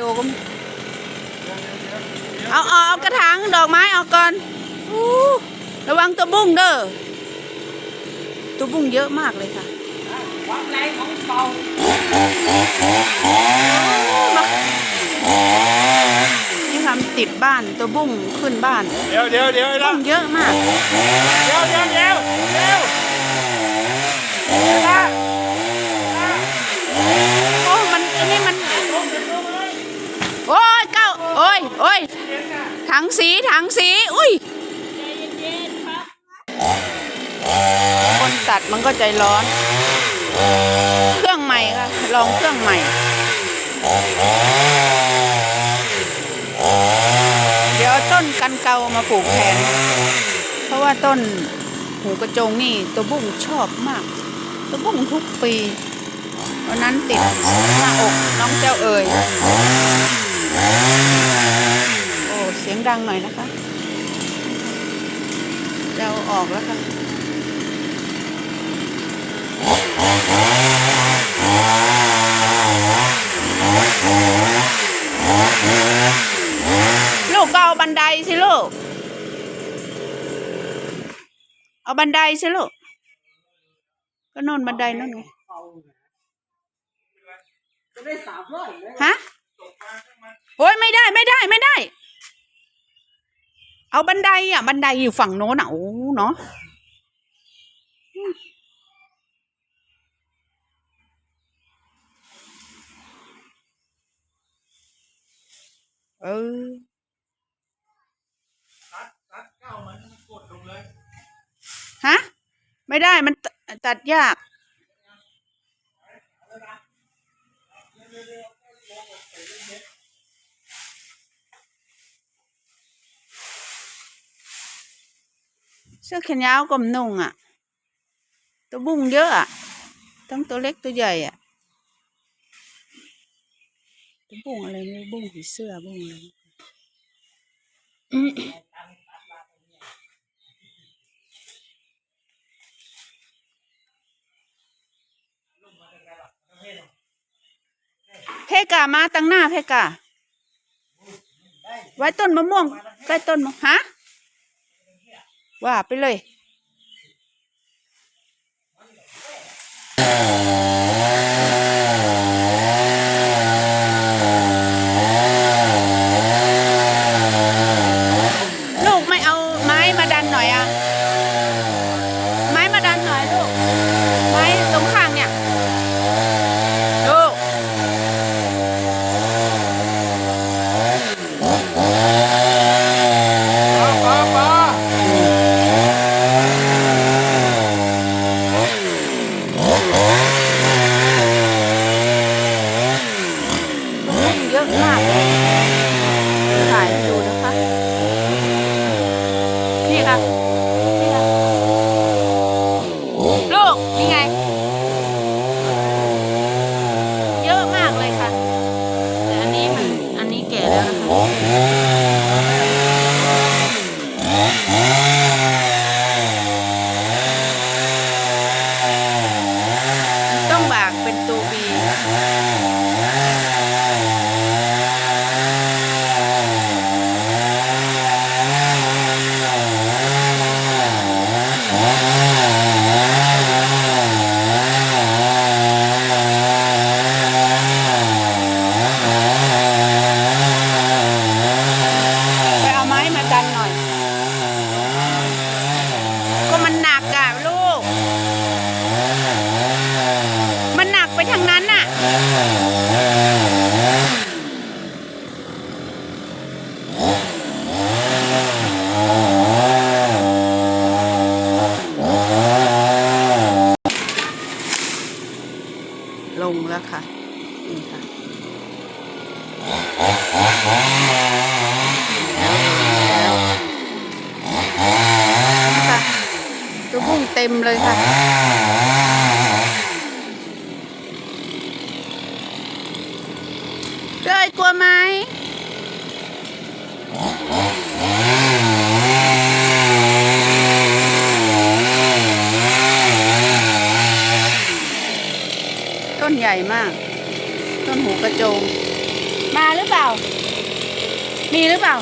โยกมเอาเอาเอากระถางดอกไม้เอาก่อนอู้ระวังตัวบุ้งเด้อตัวบุ้งเยอะมากเลยค่ะความแรงของเบามานี่ทำติดบ้านตัวบุ้งขึ้นบ้านเดี๋ยวเดี๋ยวเดี๋ยวไอ้บุ้ละงเยอะมาก เดี๋ยวเดี๋ยวเดี๋ยวเดี๋ยวไอ้ละ โอ้มันอันนี้มัน โอ้ยเก้า โอ้ยโอ้ยถังสีถังสีอุ้ยคนตัดมันก็ใจร้อน เครื่องใหม่ค่ะลองเครื่องใหม่เดี๋ยวต้นกันเกามาปลูกแทน เพราะว่าต้นหูกระจงนี่ตัวบุ้งชอบมาก ตัวบุ้งทุกปีวันนั้นติดหน้าอกน้องเจ้าเอ๋ย โอ้ เสีย งดังหน่อยนะคะ จะเอาออกแล้วค่ะลูกก็เอาบันไดสิลูก เอาบันไดสิลูก ก็โนนบันไดนั่นไงเบาจะได้สามร้อยเลยฮะโอ้ยไม่ได้ไม่ได้ไม่ได้ เอาบันไดอะ บันไดอยู่ฝั่งโน้นอะโอ้เนาะเออตัดตัดเก้ามันกดลงเลยฮะ ไม่ได้มันตตัดยาก เสื้อแขนยาวก็มนุ่งอะ ตัวบุ้งเยอะอะ ทั้งตัวเล็กตัวใหญ่อะ ตัวบุ้งอะไรไม่รู้บุ้งผีเสื้อบุ้งอะไรเพกามาตั้งหน้าเพกาไว้ต้นมะม่วงใกล้ต้นมะฮะ ว่าไปเลย ลูกไม่เอาไม้มาดันหน่อยอะไม้มาดันหน่อยลูก ไม้ตรงข้างเนี่ย ลูก ปอปอปอ มันเยอะมากเลยถ่ายให้ดูนะคะ นี่ค่ะ นี่ค่ะ ลูก นี่ไง เยอะมากเลยค่ะ แต่อันนี้มัน อันนี้แก่แล้วนะคะ ต้องบากเป็นตัวบี ไปเอาไม้มาดันหน่อย ก็มันหนัก อะลูก มันหนักไปทางนั้นน่ะ ลงแล้วค่ะนี่ค่ะ แล้วค่ะตัวบุ้งเต็ มเลยค่ะ เจ้ยกลัวไหมต้นใหญ่มาก ต้นหูกระโจง มาหรือเปล่า มีหรือเปล่า